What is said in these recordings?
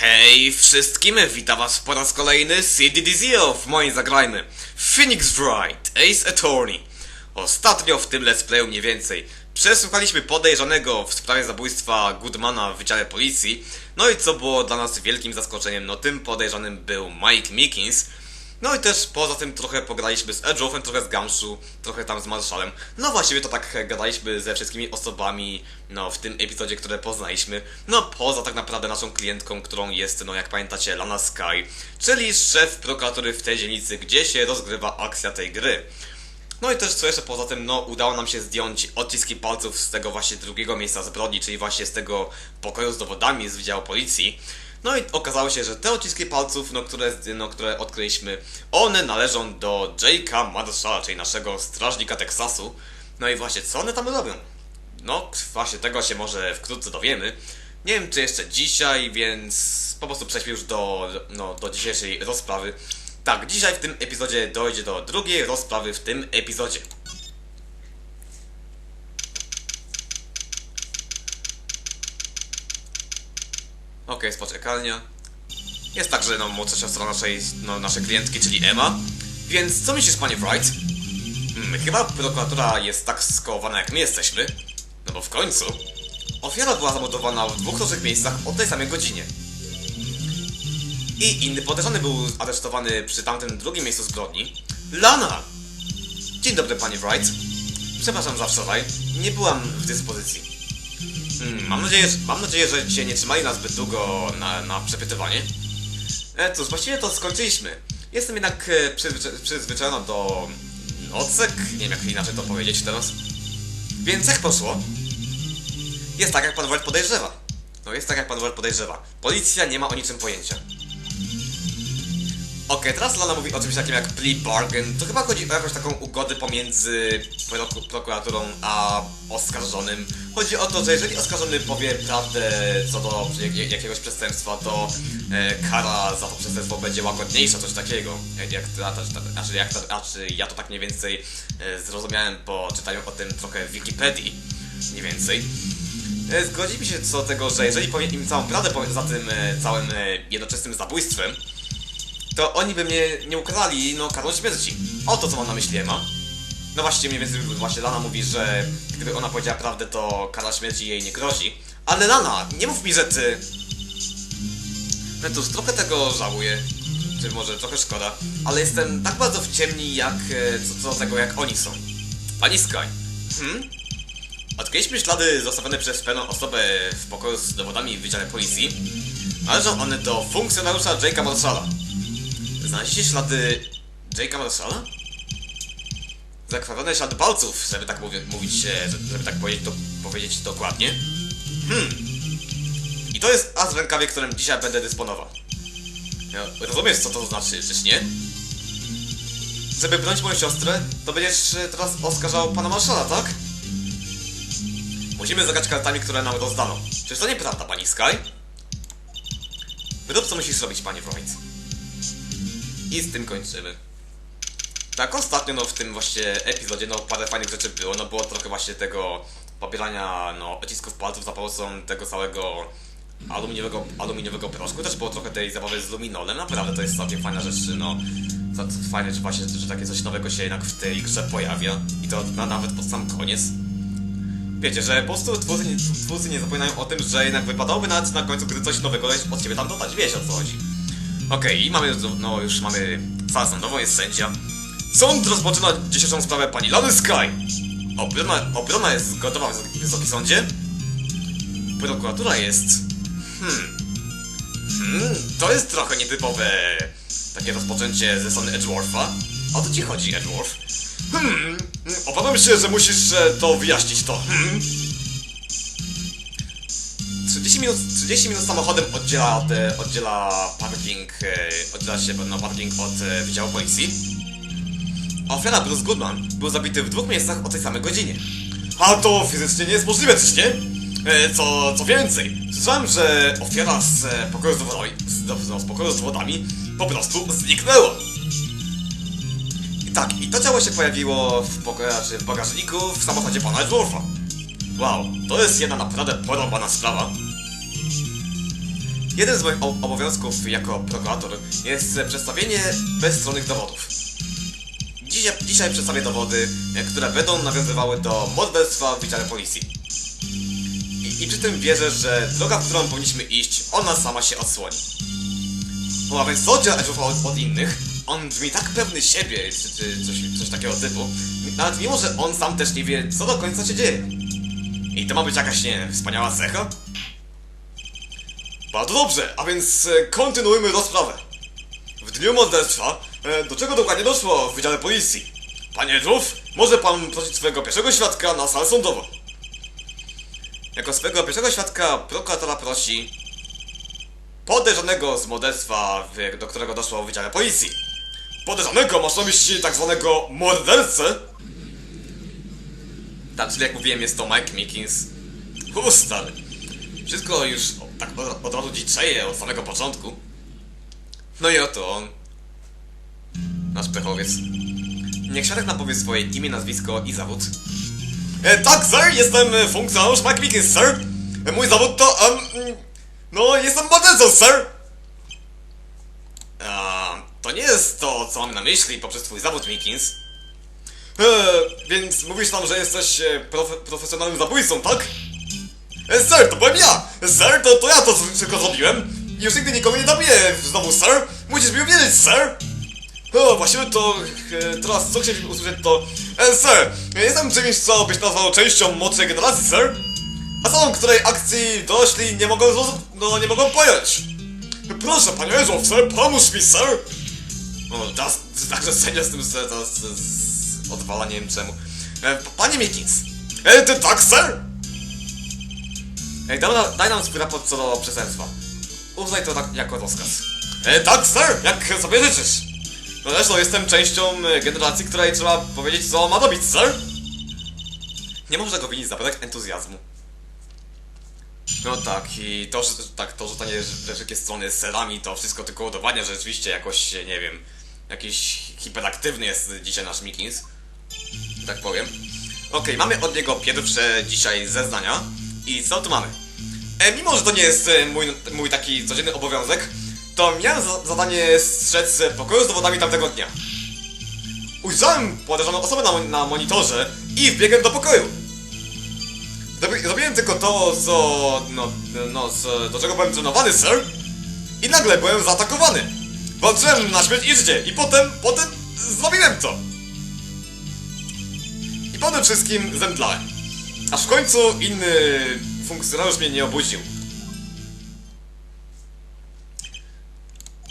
Hej wszystkim, witam was po raz kolejny CDDZO w moim zagrajmy. Phoenix Wright, Ace Attorney. Ostatnio w tym let's playu mniej więcej przesłuchaliśmy podejrzanego w sprawie zabójstwa Goodmana w Wydziale Policji. No i co było dla nas wielkim zaskoczeniem, no tym podejrzanym był Mike Mickens no i też poza tym trochę pograliśmy z Edge'offem, trochę z Gamszu, trochę tam z Marszalem. No właściwie to tak gadaliśmy ze wszystkimi osobami, no w tym epizodzie, które poznaliśmy. No poza tak naprawdę naszą klientką, którą jest, no jak pamiętacie, Lana Sky, czyli szef prokuratury w tej dzielnicy, gdzie się rozgrywa akcja tej gry. No i też co jeszcze poza tym, no udało nam się zdjąć odciski palców z tego właśnie drugiego miejsca zbrodni, czyli właśnie z tego pokoju z dowodami z Wydziału Policji. No i okazało się, że te odciski palców, no, które, no, które odkryliśmy, one należą do Jake'a Marshalla, czyli naszego strażnika Teksasu. No i właśnie, co one tam robią? No, właśnie tego się może wkrótce dowiemy. Nie wiem, czy jeszcze dzisiaj, więc po prostu przejdźmy już do, no, do dzisiejszej rozprawy. Tak, dzisiaj w tym epizodzie dojdzie do drugiej rozprawy w tym epizodzie. Okej, jest poczekalnia. Jest także no, młodsza siostra naszej, no, naszej klientki, czyli Emma. Więc co myślisz, panie Wright? Hmm, chyba prokuratura jest tak skołowana jak my jesteśmy. No bo w końcu ofiara była zamordowana w dwóch różnych miejscach o tej samej godzinie. I inny podejrzany był aresztowany przy tamtym drugim miejscu zbrodni. Lana! Dzień dobry, panie Wright. Przepraszam za wczoraj. Nie byłam w dyspozycji. Hmm, mam, nadzieję, mam nadzieję, że cię nie trzymali nas zbyt długo na, na przepytywanie. E, cóż, właściwie to skończyliśmy. Jestem jednak e, przyzwycza- do nocek, nie wiem jak inaczej to powiedzieć teraz. Więc jak poszło? Jest tak, jak pan Wright podejrzewa. No jest tak, jak pan Wright podejrzewa. Policja nie ma o niczym pojęcia. Okej, teraz Lana mówi o czymś takim jak plea bargain. To chyba chodzi o jakąś taką ugodę pomiędzy proku prokuraturą a oskarżonym. Chodzi o to, że jeżeli oskarżony powie prawdę co do jak jakiegoś przestępstwa, to e, kara za to przestępstwo będzie łagodniejsza, coś takiego. Jak, jak, jak czy ja to tak mniej więcej e, zrozumiałem po czytaniu o tym trochę w Wikipedii. Mniej więcej. E, Zgodzimy się co do tego, że jeżeli powie im całą prawdę za tym e, całym e, jednoczesnym zabójstwem, to oni by mnie nie ukarali, no, karą śmierci. Oto co mam na myśli Emma. No właśnie, mniej więcej właśnie Lana mówi, że gdyby ona powiedziała prawdę, to kara śmierci jej nie grozi. Ale Lana, nie mów mi, że ty... Cóż, trochę tego żałuję. Czy może trochę szkoda. Ale jestem tak bardzo w ciemni, jak... e, co, co tego, jak oni są. Pani Sky. Hmm? Odkryliśmy ślady zostawione przez pewną osobę w pokoju z dowodami w Wydziale Policji. Należą one do funkcjonariusza Jake'a Marshalla. Znaleźliście ślady Jake'a Marshalla? Zakrwawione ślady palców, żeby tak mówi, mówić, żeby tak powiedzieć, to, powiedzieć dokładnie. Hmm. I to jest as w rękawie, którym dzisiaj będę dysponował. No, rozumiesz, co to znaczy, czyż nie? Żeby bronić moją siostrę, to będziesz teraz oskarżał pana Marszala, tak? Musimy zagrać kartami, które nam rozdano. Czyż to nieprawda, pani Sky? Rób co musisz robić, panie Wright. I z tym kończymy. Tak, ostatnio no w tym właśnie epizodzie no parę fajnych rzeczy było, no było trochę właśnie tego pobierania no odcisków palców za pomocą tego całego aluminiowego, aluminiowego proszku, też było trochę tej zabawy z luminolem, naprawdę to jest całkiem fajna rzecz, no fajne, że właśnie, że takie coś nowego się jednak w tej grze pojawia i to na, nawet pod sam koniec. Wiecie, że po prostu twórcy nie, twórcy nie zapominają o tym, że jednak wypadałoby nawet na końcu gdy coś nowego od ciebie tam dodać, wiecie o co chodzi. Okej, i mamy, no już mamy salę sądową, jest sędzia. Sąd rozpoczyna dzisiejszą sprawę pani Lany Sky. Obrona, obrona jest gotowa, wysoki, sądzie. Prokuratura jest... Hmm... Hmm, to jest trochę nietypowe takie rozpoczęcie ze strony Edgewortha. O co ci chodzi, Edgeworth? Hmm, obawiam się, że musisz to wyjaśnić to. Hmm. 30 minut, 30 minut samochodem oddziela, te, oddziela parking, e, oddziela się no, parking od e, Wydziału Policji. Ofiara Bruce Goodman był zabity w dwóch miejscach o tej samej godzinie. A to fizycznie nie jest możliwe, czyż nie? E, co, co więcej, słyszałem, że ofiara z e, pokoju z dowodami, z, no, z pokoju z po prostu zniknęła. I tak, i to ciało się pojawiło w pokoju, czy w bagażniku w samochodzie pana Edwarfa. Wow, to jest jedna naprawdę porąbana sprawa. Jeden z moich obowiązków jako prokurator jest przedstawienie bezstronnych dowodów. Dzisiaj, dzisiaj przedstawię dowody, które będą nawiązywały do morderstwa w policji. I, I przy tym wierzę, że droga, w którą powinniśmy iść, ona sama się odsłoni. Oddziela Edge'ów od, od innych? On brzmi tak pewny siebie, czy, czy coś, coś takiego typu. Nawet mimo, że on sam też nie wie, co do końca się dzieje. I to ma być jakaś, nie wspaniała cecha? Bardzo dobrze, a więc e, kontynuujmy rozprawę. W dniu morderstwa, e, do czego dokładnie doszło w Wydziale Policji? Panie Żów, może pan prosić swojego pierwszego świadka na salę sądową. Jako swojego pierwszego świadka prokuratora prosi podejrzanego z morderstwa, do którego doszło w Wydziale Policji. Podejrzanego? Masz na myśli tak zwanego mordercę? Tak, czyli jak mówiłem, jest to Mike Mickens. U, stary. Wszystko już tak od, razu dziczeje od samego początku. No i oto on. Nasz pechowiec. Niech świadek nam powie swoje imię, nazwisko i zawód. E, tak, sir, jestem e, funkcjonariusz Mickens, sir. E, mój zawód to, mm, no, jestem mordercą, sir. To nie jest to, co mam na myśli poprzez twój zawód, Mickens. E, więc mówisz nam, że jesteś e, profe profesjonalnym zabójcą, tak? E, sir, to byłem ja! Sir, to, to ja to tylko zrobiłem! Już nigdy nikogo nie zabiję znowu, sir! Musisz mi uwierzyć, sir! O, właściwie to e, teraz co chcieliśmy usłyszeć to... E, sir, jestem czymś, co byś nazwał częścią młodszej generacji, sir? Osobą, której akcji dorośli nie mogą no nie mogą pojąć! Proszę, panie Eżow, sir, pomóż mi, sir! O, teraz także sędzia z tym z, z, z, z odwalaniem czemu. E, panie Mikins! E, ty tak, sir? Ej, nam- daj nam raport co do przestępstwa. Uznaj to tak jako rozkaz. E, tak, sir, jak sobie życzysz. No zresztą jestem częścią e, generacji, której trzeba powiedzieć, co ma robić, sir. Nie można go winić za brak entuzjazmu. No tak, i to, że, tak, to rzucanie we wszystkie strony serami, to wszystko tylko udowadnia, że rzeczywiście jakoś, nie wiem, jakiś hiperaktywny jest dzisiaj nasz Mikins. Tak powiem. Okej, mamy od niego pierwsze dzisiaj zeznania. I co tu mamy? E, mimo, że to nie jest e, mój, mój taki codzienny obowiązek, to miałem za zadanie strzec pokoju z dowodami tamtego dnia. Ujrzałem podejrzaną osobę na, na monitorze i wbiegłem do pokoju. Zrobi- Zrobiłem tylko to, co... no... no... do czego byłem trenowany, sir. I nagle byłem zaatakowany. Walczyłem na śmierć i życie i potem, potem zrobiłem to. I potem wszystkim zemdlałem. Aż w końcu inny funkcjonariusz mnie nie obudził.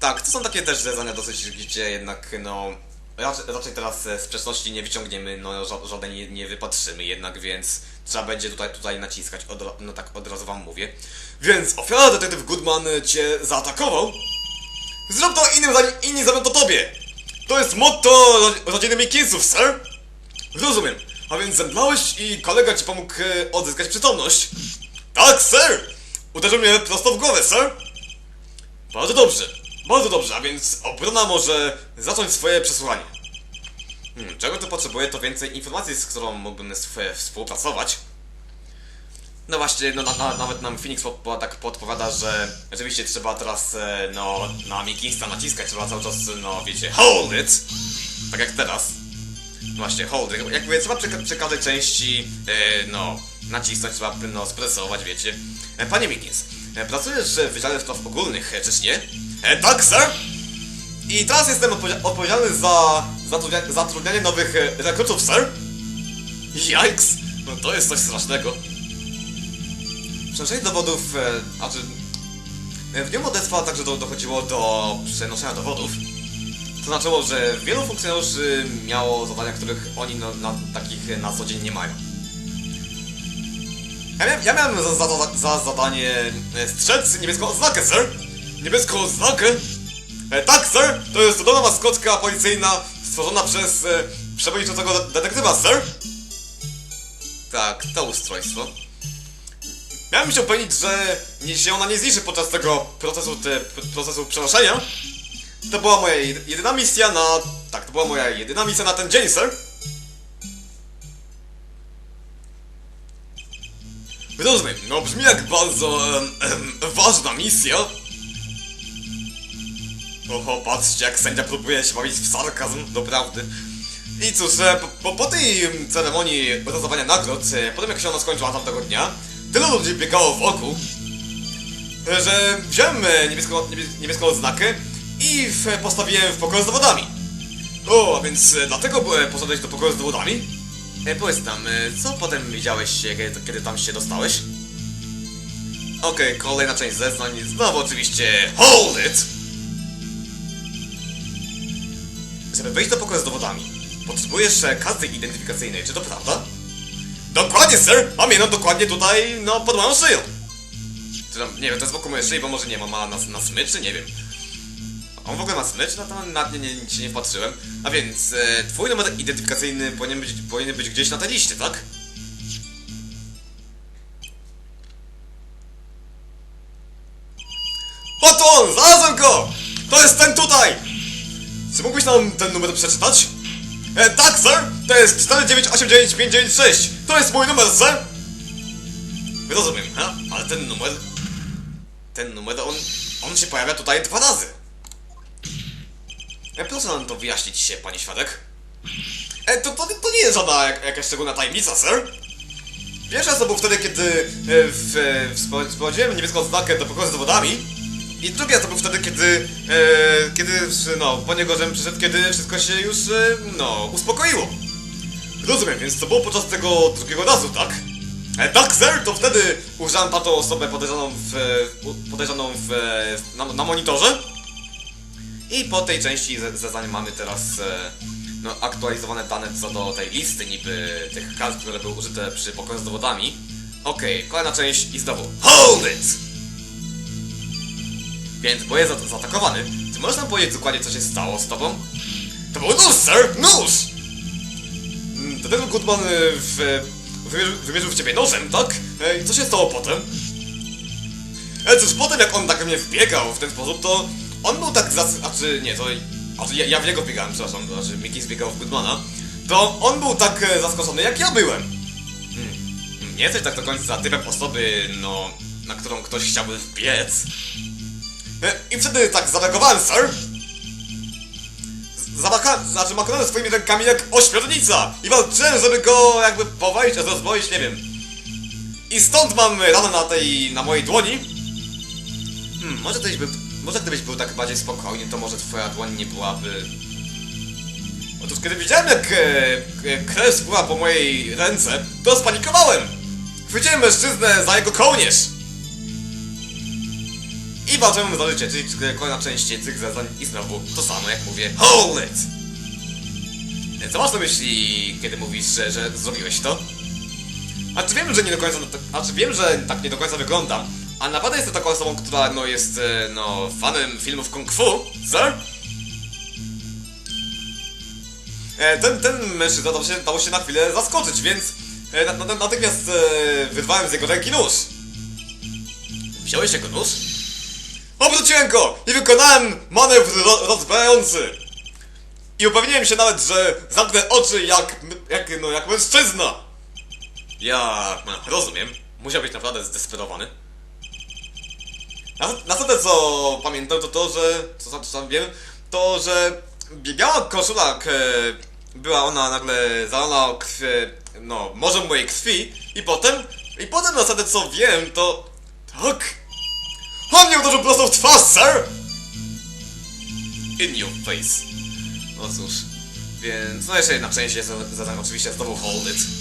Tak, to są takie też zeznania dosyć, gdzie jednak, no... Raczej, raczej teraz sprzeczności nie wyciągniemy, no ża- żadnej nie, nie wypatrzymy jednak, więc trzeba będzie tutaj, tutaj naciskać, od, no tak od razu wam mówię. Więc ofiara detektyw Goodman cię zaatakował? Zrób to innym, zanim inni zrobią to tobie! To jest motto ro- rodziny Mikinsów, sir! Rozumiem. A więc zemdlałeś i kolega ci pomógł e, odzyskać przytomność? Tak, sir! Uderzył mnie prosto w głowę, sir! Bardzo dobrze. Bardzo dobrze, a więc obrona może zacząć swoje przesłuchanie. Hmm, czego tu potrzebuję, to więcej informacji, z którą mógłbym sw- współpracować. No właśnie, no na, na, nawet nam Phoenix po, po, tak podpowiada, że rzeczywiście trzeba teraz, e, no, na Mikinsta naciskać, trzeba cały czas, no, wiecie, hold it! Tak jak teraz. Właśnie, hold it. Jakby trzeba przy, przy każdej części, e, no, nacisnąć, trzeba, no, spresować, wiecie. E, panie Mikins, e, pracujesz w Wydziale Spraw Ogólnych, czyż nie? E, tak, sir! I teraz jestem odpowiedzia- odpowiedzialny za zatrudnia- zatrudnianie nowych rekrutów, sir? Jajks! No to jest coś strasznego. Przenoszenie dowodów, e, znaczy... e, W dniu morderstwa także do, dochodziło do przenoszenia dowodów. To znaczyło, że wielu funkcjonariuszy miało zadania, których oni no, na, takich na co dzień nie mają. Ja, ja miałem za, za, za zadanie e, strzec niebieską odznakę, sir! Niebieską odznakę? E, tak, sir! To jest cudowna maskotka policyjna stworzona przez e, przewodniczącego de detektywa, sir! Tak, to ustrojstwo. Miałem się upewnić, że nie, się ona nie zniszczy podczas tego procesu, te, procesu przenoszenia. To była moja jed- jedyna misja na... Tak, to była moja jedyna misja na ten dzień, sir. Rozumiem, no brzmi jak bardzo em, em, ważna misja. Oho, patrzcie jak sędzia próbuje się bawić w sarkazm, doprawdy. I cóż, po, po, tej ceremonii rozdawania nagród, e, potem jak się ona skończyła tamtego dnia, tylu ludzi biegało wokół, że wziąłem e, niebieską, niebie- niebieską odznakę i postawiłem w pokoju z dowodami. O, a więc e, dlatego poszedłeś do pokoju z dowodami? E, powiedz nam, e, co potem widziałeś, kiedy, kiedy tam się dostałeś? Okej, kolejna część zeznań, znowu oczywiście HOLD IT! Żeby wejść do pokoju z dowodami, potrzebujesz e, karty identyfikacyjnej, czy to prawda? Dokładnie, sir! Mam jedną dokładnie tutaj, no, pod moją szyją. Czy tam, nie wiem, to jest wokół mojej szyi, bo może nie ma, ma na, na smyczy, nie wiem. On w ogóle ma smycz? No to na nie, nie, się nie wpatrzyłem. A więc, e, twój numer identyfikacyjny powinien być, powinien być gdzieś na tej liście, tak? Oto on! Znalazłem go! To jest ten tutaj! Czy mógłbyś nam ten numer przeczytać? E, tak, sir! To jest 4989596! To jest mój numer, sir! Rozumiem, ha? Ale ten numer... Ten numer, on... On się pojawia tutaj dwa razy. E, proszę nam to wyjaśnić się, panie świadek. E, to, to, to nie jest żadna jak, jakaś szczególna tajemnica, sir. Pierwszy raz to był wtedy, kiedy e, w, e, sprowadziłem niebieską znakę do pokoju z dowodami. I drugi raz to był wtedy, kiedy, e, kiedy, no, po niego żem przyszedł, kiedy wszystko się już, e, no, uspokoiło. Rozumiem, więc to było podczas tego drugiego razu, tak? E, tak, sir, to wtedy ujrzałem tamtą osobę podejrzaną w, e, podejrzaną w, e, na, na monitorze. I po tej części zeznań mamy teraz e, no, aktualizowane dane co do tej listy niby tych kart, które były użyte przy pokoju z dowodami. Okej, kolejna część i znowu HOLD IT! Więc bo jest za- zaatakowany. Czy możesz nam powiedzieć dokładnie co się stało z tobą? To był nóż, sir! Nóż! Mm, Dlatego Goodman e, w, wymierzył, wymierzył w ciebie nożem, tak? E, I co się stało potem? E, cóż, potem jak on tak mnie wbiegał w ten sposób, to on był tak zas... Znaczy, nie, to... Znaczy, ja, ja w niego wbiegałem, przepraszam, to znaczy Mickey zbiegał w Goodmana. To on był tak e, zaskoczony, jak ja byłem. Hmm. Nie jesteś tak do końca typem osoby, no... Na którą ktoś chciałby wbiec. E, I wtedy tak zareagowałem, sir. Zamaka... Znaczy, makonałem swoimi rękami jak ośmiornica. I walczyłem, żeby go jakby powalić, a rozbroić, nie wiem. I stąd mam ranę na tej... na mojej dłoni. Hmm, może gdybyś był, może gdybyś był tak bardziej spokojny, to może twoja dłoń nie byłaby... Otóż kiedy widziałem jak e, e, krew spływa po mojej ręce, to spanikowałem! Chwyciłem mężczyznę za jego kołnierz! I walczyłem za życie, czyli kolejna część tych zeznań i znowu to samo jak mówię HOLD IT! Co masz na myśli, kiedy mówisz, że, że zrobiłeś to? A czy wiem, że nie do końca, a czy wiem, że tak nie do końca wyglądam, a naprawdę jestem taką osobą, która no jest, e, no, fanem filmów kung fu, sir? E, ten, ten mężczyzna dał się, dał się na chwilę zaskoczyć, więc e, na, na, natychmiast wyrwałem z jego ręki nóż. Wziąłeś jego nóż? Obróciłem go i wykonałem manewr ro. I upewniłem się nawet, że zamknę oczy jak, jak, no, jak mężczyzna. Ja rozumiem. Musiał być naprawdę zdesperowany. Nast- Następne co pamiętam to to, że... Co sam, sam wiem, to że biała koszula, była ona nagle zalana krwi, no, morzem mojej krwi i potem, i potem następne co wiem to... Tak! On mnie uderzył prosto w twarz, sir! In your face. No cóż. Więc, no jeszcze jedna część jest, zatem oczywiście znowu hold it.